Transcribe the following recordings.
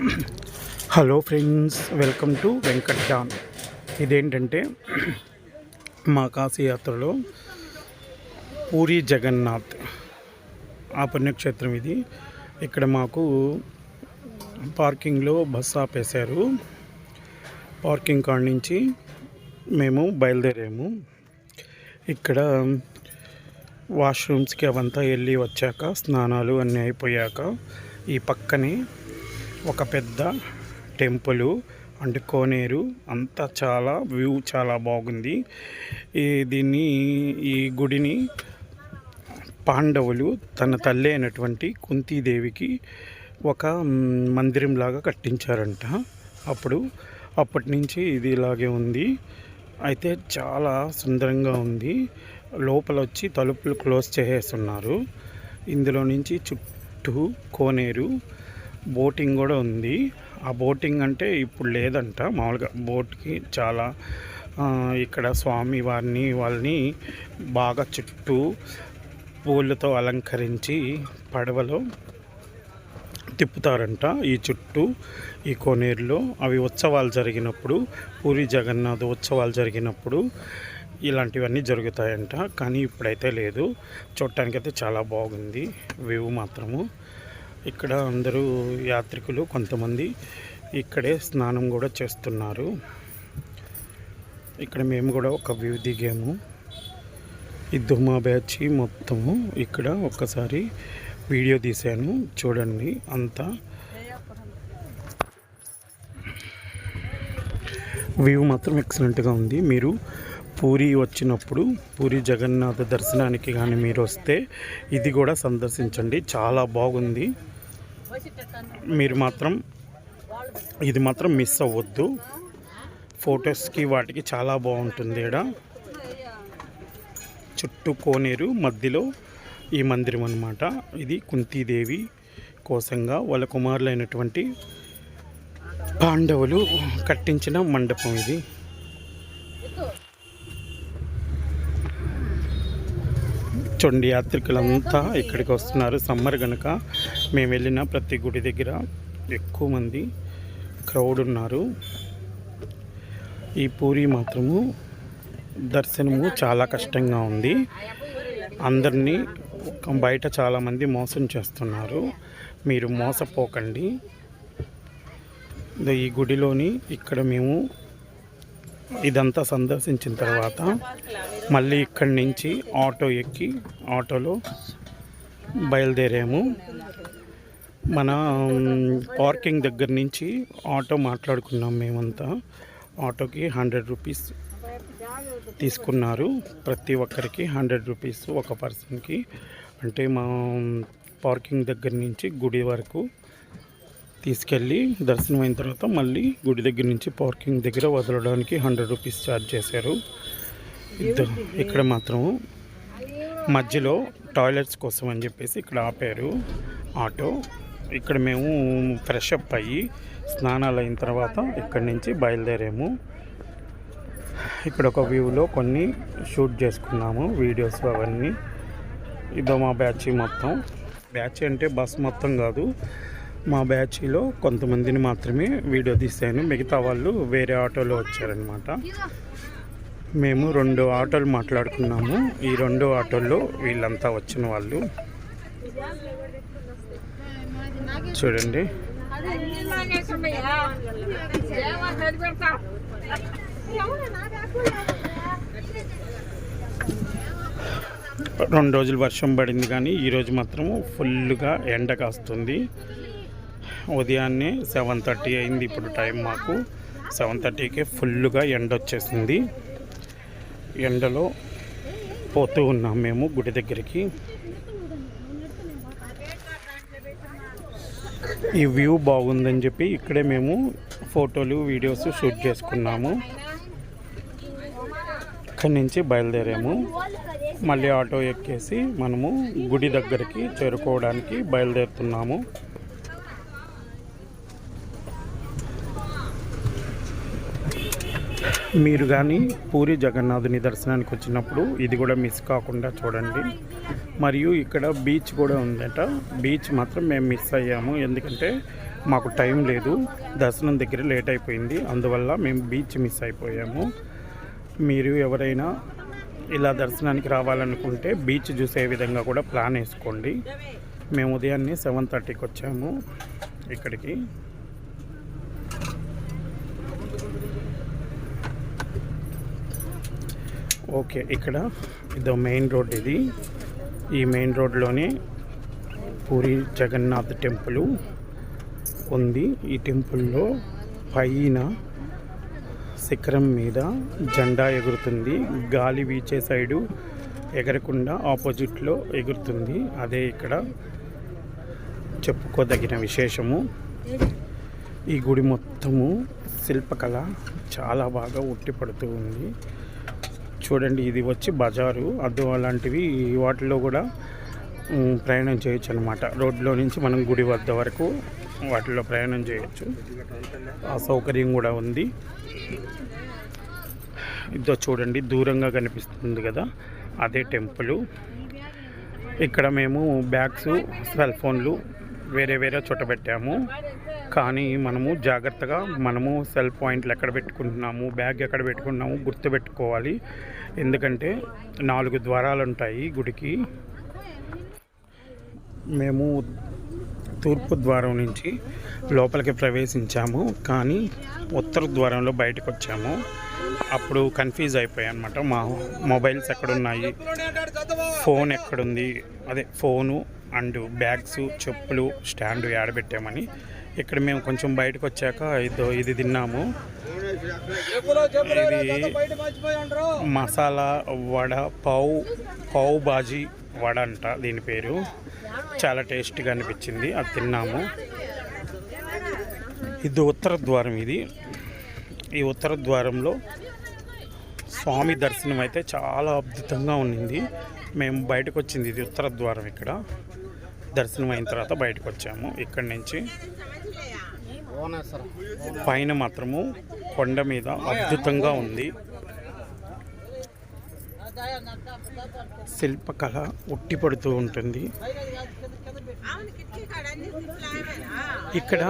Hello friends welcome to Venkat Don ఇదేంటంటే మా కాశీయాత్రలో పూరి జగన్నాథ్ ఆ పుణ్యక్షేత్రం ఇది. ఇక్కడ మాకు పార్కింగ్లో బస్ ఆపేశారు. పార్కింగ్ కాడ నుంచి మేము బయలుదేరాము. ఇక్కడ వాష్రూమ్స్కి అవంతా వెళ్ళి వచ్చాక స్నానాలు అన్నీ అయిపోయాక ఈ పక్కనే ఒక పెద్ద టెంపుల్ అంటే కోనేరు. అంతా చాలా వ్యూ చాలా బాగుంది. ఈ దీన్ని ఈ గుడిని పాండవులు తన తల్లి అయినటువంటి కుంతీదేవికి ఒక మందిరం మందిరంలాగా కట్టించారంట. అప్పుడు అప్పటి నుంచి ఇది ఇలాగే ఉంది. అయితే చాలా సుందరంగా ఉంది. లోపల వచ్చి తలుపులు క్లోజ్ చేసేస్తున్నారు. ఇందులో నుంచి చుట్టూ కోనేరు బోటింగ్ కూడా ఉంది. ఆ బోటింగ్ అంటే ఇప్పుడు లేదంట. మామూలుగా బోట్కి చాలా ఇక్కడ స్వామి వారిని వాళ్ళని బాగా చుట్టూ పూలతో అలంకరించి పడవలో తిప్పుతారంట. ఈ చుట్టూ ఈ కోనేరులో అవి ఉత్సవాలు జరిగినప్పుడు పూరి జగన్నాథ్ ఉత్సవాలు జరిగినప్పుడు ఇలాంటివన్నీ జరుగుతాయంట. కానీ ఇప్పుడైతే లేదు. చూడటానికైతే చాలా బాగుంది. వ్యూ మాత్రము. ఇక్కడ అందరూ యాత్రికులు కొంతమంది ఇక్కడే స్నానం కూడా చేస్తున్నారు. ఇక్కడ మేము కూడా ఒక వ్యూ దిగాము. ఈ దుమ్మా బ్యాచ్ మొత్తము ఇక్కడ ఒక్కసారి వీడియో తీశాను. చూడండి అంతా. వ్యూ మాత్రం ఎక్సలెంట్గా ఉంది. మీరు పూరి వచ్చినప్పుడు పూరి జగన్నాథ దర్శనానికి కానీ మీరు వస్తే ఇది కూడా సందర్శించండి. చాలా బాగుంది. మీరు మాత్రం ఇది మాత్రం మిస్ అవ్వద్దు. ఫొటోస్కి వాటికి చాలా బాగుంటుంది ఇక్కడ చుట్టూ కోనేరు మధ్యలో ఈ మందిరం అనమాట ఇది కుంతీదేవి కోసంగా వాళ్ళ కుమారులైనటువంటి పాండవులు కట్టించిన మండపం ఇది. చూడండి యాత్రికులంతా ఇక్కడికి వస్తున్నారు. సమ్మర్ కనుక మేము వెళ్ళిన ప్రతి గుడి దగ్గర ఎక్కువ మంది క్రౌడ్ ఉన్నారు. ఈ పూరి మాత్రము దర్శనము చాలా కష్టంగా ఉంది. అందరినీ బయట చాలామంది మోసం చేస్తున్నారు. మీరు మోసపోకండి. ఈ గుడిలోని ఇక్కడ మేము ఇదంతా సందర్శించిన తర్వాత మళ్ళీ ఇక్కడి నుంచి ఆటో ఎక్కి ఆటోలో బయలుదేరాము. మన పార్కింగ్ దగ్గర నుంచి ఆటో మాట్లాడుకున్నాం మేమంతా. ఆటోకి హండ్రెడ్ రూపీస్ తీసుకున్నారు. ప్రతి ఒక్కరికి హండ్రెడ్ రూపీస్ ఒక పర్సన్కి. అంటే మా పార్కింగ్ దగ్గర నుంచి గుడి వరకు తీసుకెళ్ళి దర్శనం అయిన తర్వాత మళ్ళీ గుడి దగ్గర నుంచి పార్కింగ్ దగ్గర వదలడానికి హండ్రెడ్ రూపీస్ ఛార్జ్ చేశారు. ఇక్కడ మాత్రం మధ్యలో టాయిలెట్స్ కోసం అని చెప్పేసి ఇక్కడ ఆపారు ఆటో. ఇక్కడ మేము ఫ్రెష్ అప్ అయ్యి స్నానాలు అయిన తర్వాత ఇక్కడి నుంచి బయలుదేరాము. ఇక్కడ ఒక వ్యూలో కొన్ని షూట్ చేసుకున్నాము వీడియోస్ అవన్నీ. ఇదో మా బ్యాచ్ మొత్తం. బ్యాచ్ అంటే బస్ మొత్తం కాదు. మా బ్యాచ్లో కొంతమందిని మాత్రమే వీడియో తీశాను మిగతా వాళ్ళు వేరే ఆటోలో వచ్చారనమాట మేము రెండు ఆటోలు మాట్లాడుకున్నాము. ఈ రెండు ఆటోల్లో వీళ్ళంతా వచ్చిన వాళ్ళు. చూడండి. రెండు రోజులు వర్షం పడింది కానీ ఈరోజు మాత్రం ఫుల్గా ఎండ కాస్తుంది. ఉదయాన్నే సెవెన్ థర్టీ అయింది ఇప్పుడు టైం మాకు. సెవెన్ థర్టీకే ఫుల్గా ఎండ వచ్చేసింది ఎండలో పోతూ ఉన్నాం మేము గుడి దగ్గరికి. ఈ వ్యూ బాగుందని చెప్పి ఇక్కడే మేము ఫోటోలు వీడియోస్ షూట్ చేసుకున్నాము. ఇక్కడి నుంచి బయలుదేరాము. మళ్ళీ ఆటో ఎక్కేసి మనము గుడి దగ్గరికి చేరుకోవడానికి బయలుదేరుతున్నాము. మీరు కానీ పూరి జగన్నాథుని దర్శనానికి వచ్చినప్పుడు ఇది కూడా మిస్ కాకుండా చూడండి. మరియు ఇక్కడ బీచ్ కూడా ఉందట. బీచ్ మాత్రం మేము మిస్ అయ్యాము. ఎందుకంటే మాకు టైం లేదు. దర్శనం దగ్గర లేట్ అయిపోయింది. అందువల్ల మేము బీచ్ మిస్ అయిపోయాము. మీరు ఎవరైనా ఇలా దర్శనానికి రావాలనుకుంటే బీచ్ చూసే విధంగా కూడా ప్లాన్ వేసుకోండి. మేము ఉదయాన్నే సెవెన్ థర్టీకి వచ్చాము. ఇక్కడికి. ఓకే ఇక్కడ ఇది మెయిన్ రోడ్ ఇది. ఈ మెయిన్ రోడ్లోనే పూరి జగన్నాథ్ టెంపుల్ ఉంది. ఈ టెంపుల్లో పైన శిఖరం మీద జెండా ఎగురుతుంది. గాలి వీచే సైడు ఎగరకుండా ఆపోజిట్లో ఎగురుతుంది. అదే ఇక్కడ చెప్పుకోదగిన విశేషము. ఈ గుడి మొత్తము శిల్పకళ చాలా బాగా ఉట్టిపడుతూ ఉంది. చూడండి ఇది వచ్చి బజారు. అద్దు అలాంటివి వాటిలో కూడా ప్రయాణం చేయొచ్చు అనమాట రోడ్లో నుంచి మనం గుడి వద్ద వరకు వాటిలో ప్రయాణం చేయొచ్చు. ఆ సౌకర్యం కూడా ఉంది. ఇదో చూడండి దూరంగా కనిపిస్తుంది కదా అదే టెంపుల్. ఇక్కడ మేము బ్యాగ్స్ సెల్ ఫోన్లు వేరే వేరే చోట పెట్టాము. కానీ మనము జాగ్రత్తగా మనము సెల్ పాయింట్లు ఎక్కడ పెట్టుకుంటున్నాము బ్యాగ్ ఎక్కడ పెట్టుకుంటున్నాము గుర్తుపెట్టుకోవాలి. ఎందుకంటే నాలుగు ద్వారాలు ఉంటాయి గుడికి. మేము తూర్పు ద్వారం నుంచి లోపలికి ప్రవేశించాము కానీ ఉత్తర ద్వారంలో బయటకు వచ్చాము. అప్పుడు కన్ఫ్యూజ్ అయిపోయాయి అనమాట మా మొబైల్స్ ఎక్కడున్నాయి? ఫోన్ ఎక్కడుంది? అదే ఫోను అండ్ బ్యాగ్స్ చెప్పులు స్టాండ్ ఆడబెట్టామని ఇక్కడ మేము కొంచెం బయటకు వచ్చాక ఇదో ఇది తిన్నాము. ఇది మసాలా వడ పావు పావు బాజీ వడ అంట దీని పేరు. చాలా టేస్ట్గా అనిపించింది అది తిన్నాము. ఇది ఉత్తర ద్వారం ఇది. ఈ ఉత్తర ద్వారంలో స్వామి దర్శనం అయితే చాలా అద్భుతంగా ఉన్నింది. మేము బయటకు వచ్చింది ఇది ఉత్తర ద్వారం ఇక్కడ. దర్శనం అయిన తర్వాత బయటకు వచ్చాము ఇక్కడి నుంచి పైన మాత్రము కొండ మీద అద్భుతంగా ఉంది. శిల్పకళ ఉట్టిపడుతూ ఉంటుంది. ఇక్కడ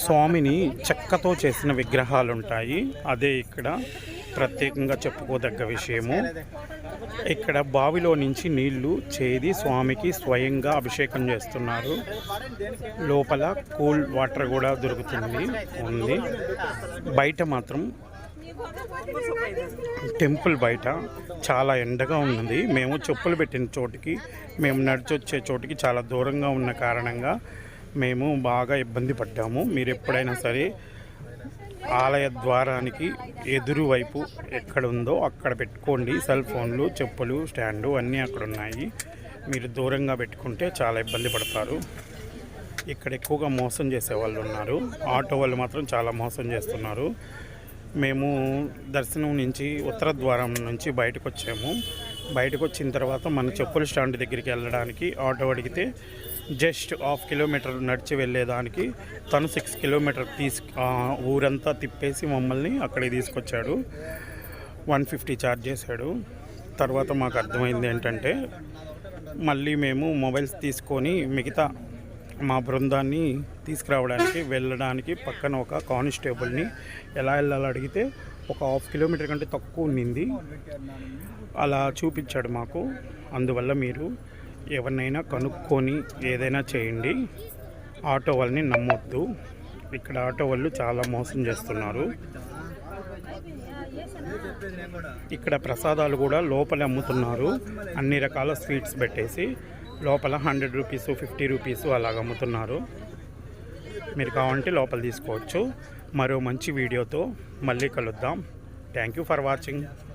స్వామిని చెక్కతో చేసిన విగ్రహాలు ఉంటాయి అదే ఇక్కడ ప్రత్యేకంగా చెప్పుకోదగ్గ విషయము. ఇక్కడ బావిలో నుంచి నీళ్ళు చేది స్వామికి స్వయంగా అభిషేకం చేస్తున్నారు. లోపల కూల్ వాటర్ కూడా దొరుకుతుంది ఉంది. బయట మాత్రం టెంపుల్ బయట చాలా ఎండగా ఉన్నది. మేము చెప్పులు పెట్టిన చోటికి మేము నడిచొచ్చే చోటికి చాలా దూరంగా ఉన్న కారణంగా మేము బాగా ఇబ్బంది పడ్డాము. మీరు ఎప్పుడైనా సరే ఆలయ ద్వారానికి ఎదురువైపు ఎక్కడ ఉందో అక్కడ పెట్టుకోండి. సెల్ ఫోన్లు చెప్పులు స్టాండు అన్నీ అక్కడ ఉన్నాయి. మీరు దూరంగా పెట్టుకుంటే చాలా ఇబ్బంది పడతారు. ఇక్కడ ఎక్కువగా మోసం చేసే వాళ్ళు ఉన్నారు. ఆటో వాళ్ళు మాత్రం చాలా మోసం చేస్తున్నారు. మేము దర్శనం నుంచి ఉత్తర ద్వారం నుంచి బయటకు వచ్చాము బయటకు వచ్చిన తర్వాత మన చెప్పుల స్టాండ్ దగ్గరికి వెళ్ళడానికి ఆటో అడిగితే జస్ట్ హాఫ్ కిలోమీటర్ నడిచి వెళ్ళేదానికి. తను సిక్స్ కిలోమీటర్ తీసు ఊరంతా తిప్పేసి మమ్మల్ని అక్కడికి తీసుకొచ్చాడు. వన్ ఫిఫ్టీ ఛార్జ్ చేశాడు. తర్వాత మాకు అర్థమైంది ఏంటంటే మళ్ళీ మేము మొబైల్స్ తీసుకొని మిగతా మా బృందాన్ని తీసుకురావడానికి వెళ్ళడానికి పక్కన ఒక కానిస్టేబుల్ని ఎలా వెళ్ళాలో అడిగితే ఒక హాఫ్ కిలోమీటర్ కంటే తక్కువ ఉన్నింది అలా చూపించాడు మాకు. అందువల్ల మీరు ఎవరినైనా కనుక్కొని ఏదైనా చేయండి. ఆటో వాళ్ళని నమ్మొద్దు. ఇక్కడ ఆటో వాళ్ళు చాలా మోసం చేస్తున్నారు. ఇక్కడ ప్రసాదాలు కూడా లోపల అమ్ముతున్నారు. అన్ని రకాల స్వీట్స్ పెట్టేసి లోపల హండ్రెడ్ రూపీస్ ఫిఫ్టీ రూపీస్ అలాగ అమ్ముతున్నారు. మీరు కావాలంటే లోపల తీసుకోవచ్చు. మరో మంచి వీడియోతో మళ్ళీ కలుద్దాం. Thank you for watching.